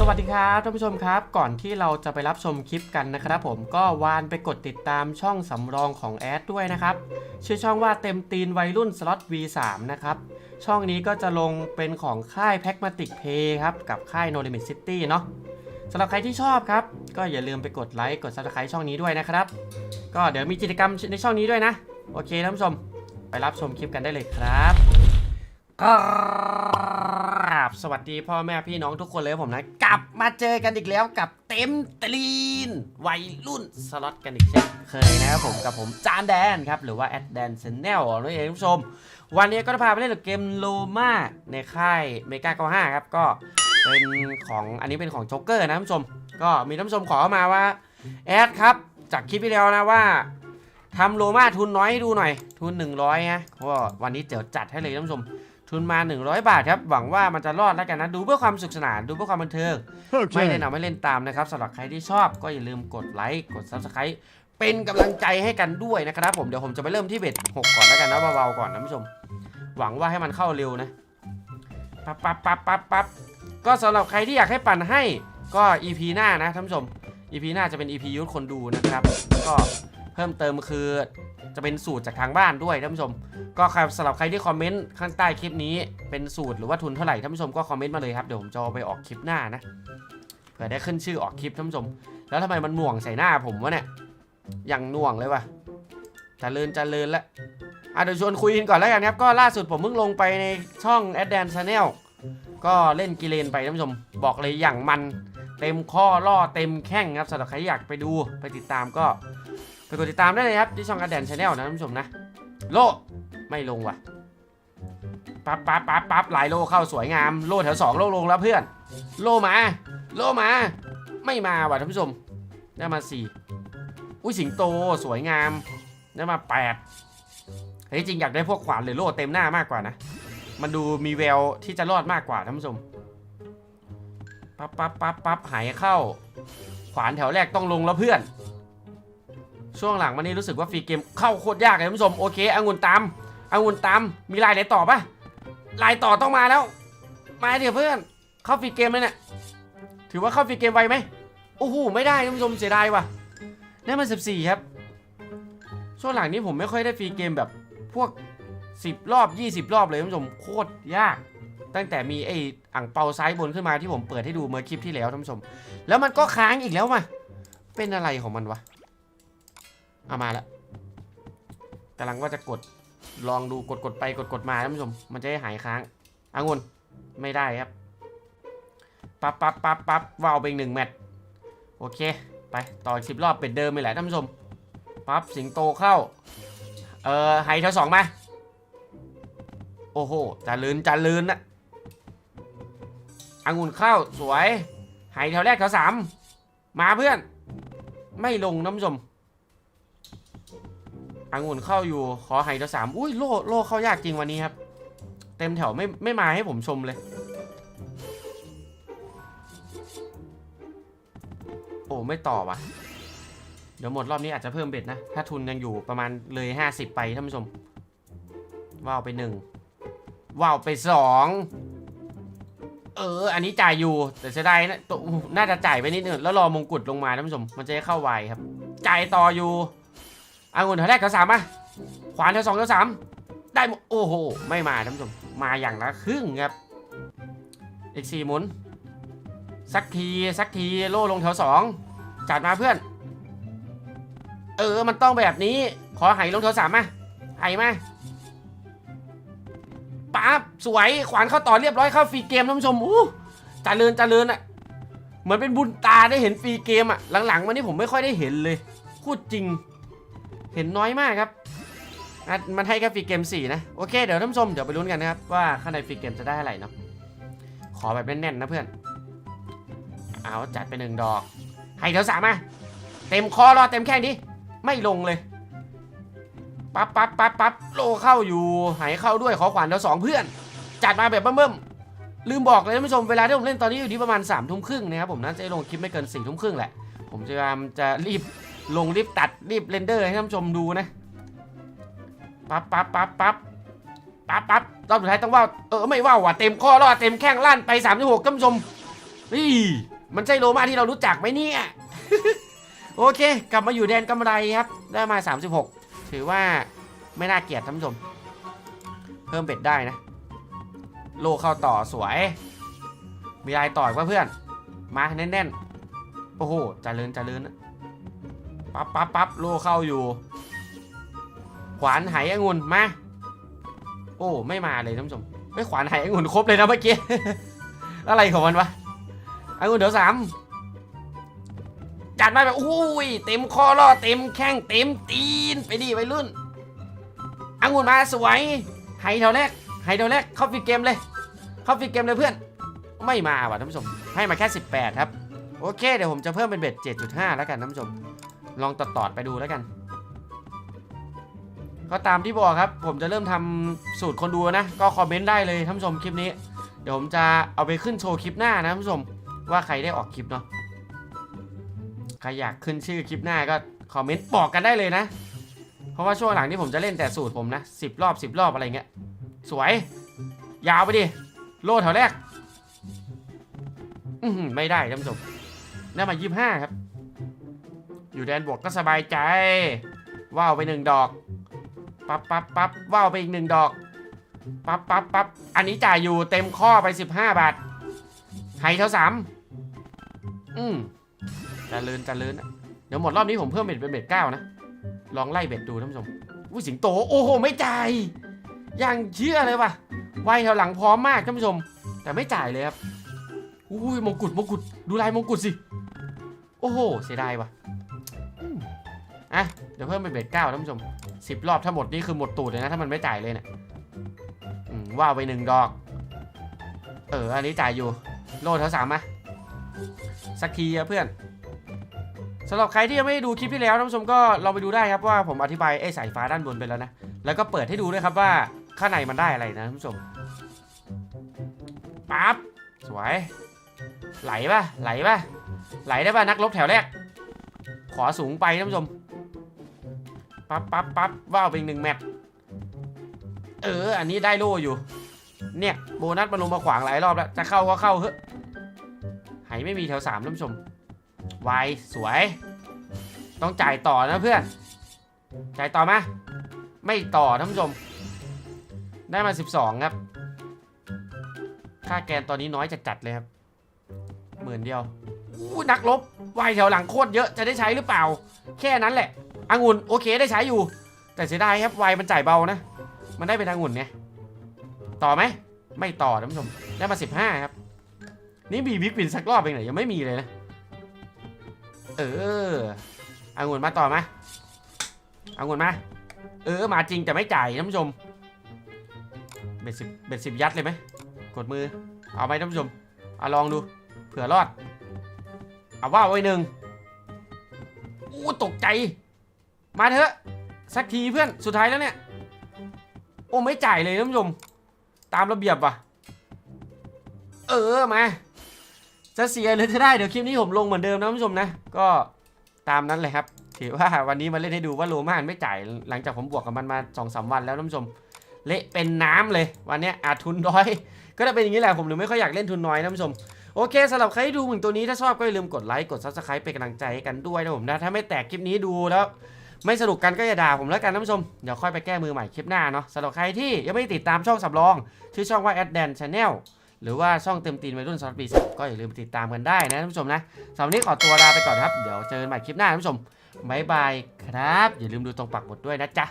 สวัสดีครับท่านผู้ชมครับ ก่อนที่เราจะไปรับชมคลิปกันนะครับผมก็วานไปกดติดตามช่องสำรองของแอดด้วยนะครับ ชื่อช่องว่าเต็มตีนวัยรุ่นสล็อต V3 นะครับ ช่องนี้ก็จะลงเป็นของค่าย p พ a g m a t i c Pay ครับ กับค่าย No Limit City เนาะสำหรับใครที่ชอบครับ ก็อย่าลืมไปกดไลค์กด Subscribe ช่องนี้ด้วยนะครับ ก็เดี๋ยวมีกิจกรรมในช่องนี้ด้วยนะ โอเคท่านผู้ชม ไปรับชมคลิปกันได้เลยครับ ครับสวัสดีพ่อแม่พี่น้องทุกคนเลยผมนะ กลับมาเจอกันอีกแล้วกับเต็มตรีนวัยรุ่นสล็อตกันอีกเช่นเคยนะครับผมกับผมจานแดนครับ หรือว่าแอดแดนเซนเนลนั่นเองท่านผู้ชม วันนี้ก็จะพาไปเล่นเกมโลมาในค่ายเมกาเกาห้าครับ ก็เป็นของอันนี้เป็นของโจ๊กเกอร์นะท่านผู้ชม ก็มีท่านผู้ชมขอมาว่าแอดครับจากคลิปที่แล้วนะว่าทำโลมาทุนน้อยให้ดูหน่อย ทุน 100ฮะก็วันนี้เดี๋ยวจัดให้เลยท่านผู้ชม ทุนมา 100 บาทครับ หวังว่ามันจะรอดแล้วกันนะ ดูเพื่อความสนุขสนาน ดูเพื่อความบันเทิง ไม่แนะ Okay. นำให้เล่นตามนะครับสำหรับใครที่ชอบก็อย่าลืมกดไลค์ กด Subscribe เป็นกำลังใจให้กันด้วยนะครับผม เดี๋ยวผมจะไปเริ่มที่เบ็ด6ก่อนแล้วกันนะเบาๆก่อนนะผู้ชม หวังว่าให้มันเข้าเร็วนะ ปั๊บปั๊บปั๊บปั๊บปั๊บก็สำหรับใครที่อยากให้ปั่นให้ก็ EP หน้านะท่านผู้ชม EP หน้าจะเป็น EP ยุทธคนดูนะครับ ก็เพิ่มเติมคือ จะเป็นสูตรจากทางบ้านด้วยท่านผู้ชม ก็ครับสำหรับใครที่คอมเมนต์ข้างใต้คลิปนี้เป็นสูตรหรือว่าทุนเท่าไหร่ท่านผู้ชมก็คอมเมนต์มาเลยครับเดี๋ยวผมจะเอาไปออกคลิปหน้านะเผื่อได้ขึ้นชื่อออกคลิปท่านผู้ชม แล้วทำไมมันหน่วงใส่หน้าผมวะเนี่ยอย่างหน่วงเลยวะจะเลินจะเลินละอะเดี๋ยวชวนคุยกันก่อนแล้วกันครับก็ล่าสุดผมเพิ่งลงไปในช่อง a d d a n Channel ก็เล่นกิเลนไปท่านผู้ชม บอกเลยอย่างมันเต็มข้อล่อเต็มแข้งครับสำหรับใครอยากไปดูไปติดตามก็ ไปกดติดตามได้เลยครับที่ช่อง a d d a n Channel นะท่านผู้ชมนะ โลไม่ลงว่ะปั๊บปั๊บปั๊บปั๊บหลายโลเข้าสวยงาม โลแถวสองโลลงแล้วเพื่อน โลมา โลมา ไม่มาว่ะท่านผู้ชม ได้มาสี่อุ้ยสิงโตสวยงาม ได้มาแปดเฮ้ยจริงอยากได้พวกขวานหรือโล่เต็มหน้ามากกว่านะ มันดูมีแววที่จะรอดมากกว่าท่านผู้ชม ปั๊บปั๊บปั๊บปั๊บหายเข้า ขวานแถวแรกต้องลงแล้วเพื่อน ช่วงหลังมานี้รู้สึกว่าฟรีเกมเข้าโคตรยากเลยท่านผู้ชมโอเคองุ่นตามองุ่นตามมีลายไหนต่อปะลายต่อต้องมาแล้ว มาเดี๋ยวเพื่อนเข้าฟรีเกมเลยเนี่ยถือว่าเข้าฟรีเกมไวไหมโอ้โหไม่ได้ท่านผู้ชมเสียดายว่ะนี่มันสิบสี่ครับ ช่วงหลังนี้ผมไม่ค่อยได้ฟรีเกมแบบพวก 10 รอบ 20 รอบเลยท่านผู้ชมโคตรยาก ตั้งแต่มีไอ้อ่างเปาซ้ายบนขึ้นมาที่ผมเปิดให้ดูเมื่อคลิปที่แล้วท่านผู้ชม แล้วมันก็ค้างอีกแล้วมาเป็นอะไรของมันวะ เอามาแล้วกำลังว่าจะกดลองดูกดกดไปกดกดมาท่านผู้ชม มันจะได้หายค้างอางุนไม่ได้ครับปั๊บปั๊บปั๊บปั๊บว่าวไปอีกหนึ่งแมตช์โอเค ไป ต่ออีกสิบรอบเป็นเดิมไปแหละท่านผู้ชมปั๊บสิงโตเข้า เอ่อไฮเท่าสองมา โอ้โหจะลืนจะลืนนะองุ่นเข้าสวยไฮแถวแรกแถวสามมาเพื่อน ไม่ลงท่านผู้ชม องุ่นเข้าอยู่ ขอไฮตัวสามอุ้ยโล่โล่เข้ายากจริงวันนี้ครับ เต็มแถวไม่ไม่มาให้ผมชมเลย โอ้ไม่ต่อว่ะ เดี๋ยวหมดรอบนี้อาจจะเพิ่มเบ็ดนะ ถ้าทุนยังอยู่ประมาณเลย 50 ไปท่านผู้ชมว่าวไปหนึ่งว่าวไปสองเออ อันนี้จ่ายอยู่ แต่เสียดายนะตัวน่าจะจ่ายไปนิดนึงแล้วรอมงกุฎลงมาท่านผู้ชม มันจะได้เข้าไวครับ จ่ายต่ออยู่ อางุ่นแถวแรกแถวสามมาขวานแถวสองแถวสามได้หมดโอ้โห ไม่มาท่านผู้ชมมาอย่างละครึ่งครับ อีกสี่หมุน สักทีสักทีโล่ลงแถวสองจัดมาเพื่อน เออมันต้องแบบนี้ ขอไหลงแถวสามมาไหมาปั๊บสวยขวานเข้าต่อเรียบร้อยเข้าฟรีเกมท่านผู้ชมอู้จ่าเลินจ่าเลินอะเหมือนเป็นบุญตาได้เห็นฟรีเกมอะหลังๆมานี่ผมไม่ค่อยได้เห็นเลยพูดจริง เห็นน้อยมากครับมันให้แค่ฟรีเกม 4 นะ โอเค เดี๋ยวท่านผู้ชมเดี๋ยวไปลุ้นกันนะครับ ว่าข้างในฟรีเกมจะได้เท่าไหร่เนาะขอแบบแน่นๆนะเพื่อน เอาจัดไปหนึ่งดอก ให้เดี๋ยวสามมาเต็มคอรอเต็มแข้งดิไม่ลงเลยปั๊บปั๊บปั๊บปั๊บโลเข้าอยู่ หายเข้าด้วยขอขวานเดี๋ยวสองเพื่อน จัดมาแบบเบิ่มๆลืมบอกเลยท่านผู้ชมเวลาที่ผมเล่นตอนนี้อยู่ที่ประมาณ3ามทุ่มครึ่งนะครับผมน่าจะลงคลิปไม่เกิน4ี่ทุ่มครึ่งแหละผมจะพยายามจะรีบ ลงรีบตัดรีบเรนเดอร์ให้ท่านผู้ชมดูนะปั๊บปั๊บปั๊บปั๊บปั๊บปั๊บรอบสุดท้ายต้องว่าเออไม่ว่าว่ะเต็มข้อรอดเต็มแข้งลั่นไป3ามหกท่านผู้ชมนี่มันใช่โลมาที่เรารู้จักไหมเนี่ยโอเค กลับมาอยู่แดนกำไรครับได้มา 36 ถือว่าไม่น่าเกลียดท่านผู้ชม เพิ่มเบ็ดได้นะ โลเข้าต่อสวย มีลายต่อยว่าเพื่อน มาแน่นๆ โอ้โหจเจริญเจริญนะ ปั๊บปั๊บปั๊บโลเข้าอยู่ ขวานไหองุ่นมา โอ้ไม่มาเลยท่านผู้ชมไม่ขวานไหองุ่นครบเลยนะเมื่อกี้ อะไรของมันวะองุ่นเดี๋ยวสามจัดมาแบบอุ้ยเต็มคอล่อเต็มแข้งเต็มตีนไปดิวัยรุ่นองุ่นมาสวยไฮเท่าแรกไฮเท่าแรกเข้าฟิเกมเลยเข้าฟิเกมเลยเพื่อน ไม่มาว่ะท่านผู้ชมให้มาแค่ 18 ครับ โอเค เดี๋ยวผมจะเพิ่มเป็นเบ็ด7.5 แล้วกันท่านผู้ชม ลองตัดตอดไปดูแล้วกัน ก็ตามที่บอกครับ ผมจะเริ่มทำสูตรคนดูนะ ก็คอมเมนต์ได้เลยท่านผู้ชมคลิปนี้ เดี๋ยวผมจะเอาไปขึ้นโชว์คลิปหน้านะท่านผู้ชมว่าใครได้ออกคลิปเนาะใครอยากขึ้นชื่อคลิปหน้าก็คอมเมนต์บอกกันได้เลยนะ เพราะว่าช่วงหลังที่ผมจะเล่นแต่สูตรผมนะสิบรอบสิบรอบอะไรเงี้ยสวย ยาวไปดิโลดแถวแรกอืไม่ได้ท่านผู้ชมได้มายี่ห้าครับ อยู่แดนบวกก็สบายใจ ว่าวไปหนึ่งดอก ปั๊บปั๊บปั๊บว่าวไปอีกหนึ่งดอก ปั๊บปั๊บปั๊บอันนี้จ่ายอยู่เต็มข้อไป 15 บาทไฮเท่าสามอืมจะเลินจะเลินอะเดี๋ยวหมดรอบนี้ผมเพิ่มเบ็ดเป็นเบ็ดเก้านะ ลองไล่เบ็ดดูท่านผู้ชมอุ้ยสิงโต โอ้โห ไม่จ่าย อย่างเชื่อเลยว่ะไวแถวหลังพร้อมมากท่านผู้ชม แต่ไม่จ่ายเลยครับ อุ้ยมงกุฎมงกุฎดูลายมงกุฎสิ โอ้โห เสียดายว่ะ อะเดี๋ยวเพิ่มเป็นเบ็ดเก้าท่านผู้ชมสิบรอบถ้าหมดนี่คือหมดตูดเลยนะถ้ามันไม่จ่ายเลยเนะี่ยว่าไปหนึ่งดอก เออ อันนี้จ่ายอยู่ โลดเท่าสามมาสักทีอะเพื่อนสำหรับใครที่ยังไม่ได้ดูคลิปที่แล้วท่านผู้ชมก็ลองไปดูได้ครับว่าผมอธิบายไอ้สายฟ้าด้านบนไปแล้วนะ แล้วก็เปิดให้ดูด้วยครับว่าข้างในมันได้อะไรนะท่านผู้ชมปั๊บสวย ไหลป่ะไหลป่ะไหลได้ป่ะนักลบแถวแรก ขอสูงไปท่านผู้ชม ปั๊บปั๊บปั๊บว่าวไปหนึ่งแมตช์เออ อันนี้ได้โล่อยู่ เนี่ยโบนัสมันลงมาขวางหลายรอบแล้ว จะเข้าก็เข้าเฮ้ไหายไม่มีแถวสามท่านผู้ชมวายสวย ต้องจ่ายต่อนะเพื่อน จ่ายต่อมาไม่ต่อท่านผู้ชม ได้มา 12 ครับ ค่าแกนตอนนี้น้อยจัดๆเลยครับหมื่นเดียวอู้นักลบวายแถวหลังโคตรเยอะจะได้ใช้หรือเปล่า แค่นั้นแหละ องุ่นโอเคได้ใช้อยู่ แต่เสียดายครับไวมันจ่ายเบานะ มันได้เป็นองุ่นไงต่อไหมไม่ต่อท่านผู้ชมได้มา 15 ครับ นี่มีบิ๊กวินสักรอบเองเหรอยังไม่มีเลยนะ เออองุ่นมาต่อไหมองุ่นมาเออมาจริงแต่ไม่จ่ายท่านผู้ชมเบ็ดสิบเบ็ดสิบยัดเลยไหมกดมือเอาไหมท่านผู้ชมเอาลองดูเผื่อรอดเอาว่าไว้หนึ่งอู้ตกใจ มาเถอะ สักทีเพื่อนสุดท้ายแล้วเนี่ย โอ้ไม่จ่ายเลยท่านผู้ชม ตามระเบียบว่ะ เออมา จะเสียหรือจะได้เดี๋ยวคลิปนี้ผมลงเหมือนเดิมนะท่านผู้ชมนะ ก็ตามนั้นเลยครับ ถือว่าวันนี้มาเล่นให้ดูว่าโลมานไม่จ่ายหลังจากผมบวกกับมันมาสองสามวันแล้วท่านผู้ชม เละเป็นน้ำเลย วันนี้อาจทุนน้อย ก็จะเป็นอย่างนี้แหละผมถึงไม่ค่อยอยากเล่นทุนน้อยนะท่านผู้ชมโอเคสำหรับใครที่ดูถึงตัวนี้ถ้าชอบก็อย่าลืมกดไลค์กด subscribe เป็นกำลังใจให้กันด้วยนะผมนะ ถ้าไม่แตกคลิปนี้ดูแล้ว ไม่สนุกกันก็อย่าด่าผมแล้วกันท่านผู้ชม เดี๋ยวค่อยไปแก้มือใหม่คลิปหน้าเนาะสำหรับใครที่ยังไม่ติดตามช่องสำรอง ชื่อช่องว่า a d d a n Channel หรือว่าช่องเต็มตีนวัยรุ่นซอสปีศาจก็อย่าลืมติดตามกันได้นะท่านผู้ชมนะสำหรับนี้ขอตัวลาไปก่อนครับ เดี๋ยวเจอกันใหม่คลิปหน้าท่านผู้ชมบายบายครับ อย่าลืมดูตรงปักหมดด้วยนะจ๊ะ